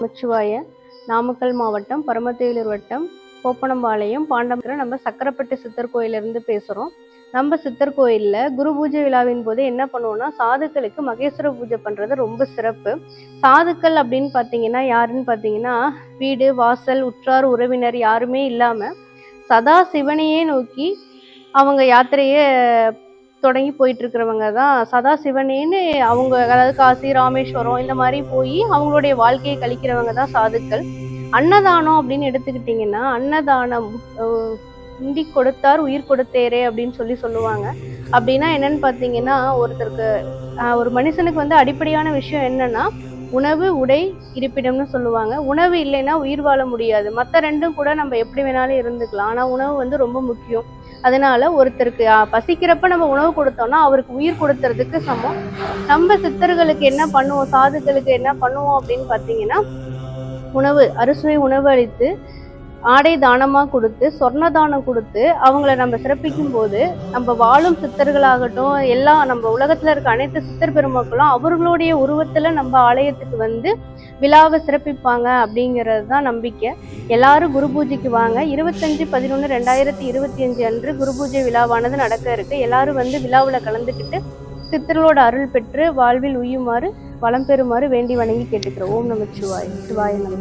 முச்சுவாய நாமக்கல் மாவட்டம் பரமத்தேலூர் வட்டம் கோப்பனம்பாளையம் பாண்டம்கிற நம்ம சக்கரப்பட்டு சித்தர் கோயிலிருந்து பேசுகிறோம் நம்ம சித்தர் கோயிலில் குரு பூஜை விழாவின் போது என்ன பண்ணுவோம்னா சாதுக்களுக்கு மகேஸ்வர பூஜை பண்ணுறது ரொம்ப சிறப்பு. சாதுக்கள் அப்படின்னு பார்த்தீங்கன்னா யாருன்னு பார்த்தீங்கன்னா வீடு வாசல் உற்றார் உறவினர் யாருமே இல்லாமல் சதா சிவனையே நோக்கி அவங்க யாத்திரையை தொடங்கி போயிட்டு இருக்கிறவங்க தான் சதா சிவனேன்னு அவங்க அதாவது காசி ராமேஸ்வரம் இந்த மாதிரி போய் அவங்களுடைய வாழ்க்கையை கழிக்கிறவங்க தான் சாதுக்கள். அன்னதானம் அப்படின்னு எடுத்துக்கிட்டிங்கன்னா அன்னதானம் இந்தி கொடுத்தார் உயிர் கொடுத்தேரே அப்படின்னு சொல்லி சொல்லுவாங்க. அப்படின்னா என்னன்னு பார்த்தீங்கன்னா ஒருத்தருக்கு ஒரு மனுஷனுக்கு வந்து அடிப்படையான விஷயம் என்னன்னா உணவு உடை இருப்பிடம்னு சொல்லுவாங்க. உணவு இல்லைன்னா உயிர் வாழ முடியாது. மற்ற ரெண்டும் கூட நம்ம எப்படி வேணாலும் இருந்துக்கலாம். ஆனால் உணவு வந்து ரொம்ப முக்கியம். அதனால ஒருத்தருக்கு பசிக்கிறப்ப நம்ம உணவு கொடுத்தோம்னா அவருக்கு உயிர் கொடுத்துறதுக்கு சமம். நம்ம சித்தர்களுக்கு என்ன பண்ணுவோம்? சாதுக்களுக்கு என்ன பண்ணுவோம் அப்படின்னு பார்த்தீங்கன்னா உணவு அறுசுவை உணவு அளித்து ஆடை தானமாக கொடுத்து சொர்ண தானம் கொடுத்து அவங்கள நம்ம சிறப்பிக்கும் போது நம்ம வாழும் சித்தர்களாகட்டும் எல்லா நம்ம உலகத்தில் இருக்க அனைத்து சித்தர் பெருமக்களும் அவர்களுடைய உருவத்தில் நம்ம ஆலயத்துக்கு வந்து விழாவை சிறப்பிப்பாங்க அப்படிங்கிறது தான் நம்பிக்கை. எல்லாரும் குரு பூஜைக்கு வாங்க. இருபத்தஞ்சு பதினொன்று ரெண்டாயிரத்தி இருபத்தி அஞ்சு அன்று குரு பூஜை விழாவானது நடக்க இருக்கு. எல்லாரும் வந்து விழாவில் கலந்துக்கிட்டு சித்தர்களோட அருள் பெற்று வாழ்வில் உய்யுமாறு வளம் பெறுமாறு வேண்டி வணங்கி கேட்டுக்கிறோம். ஓம் நம சிவாய் சிவாய நம.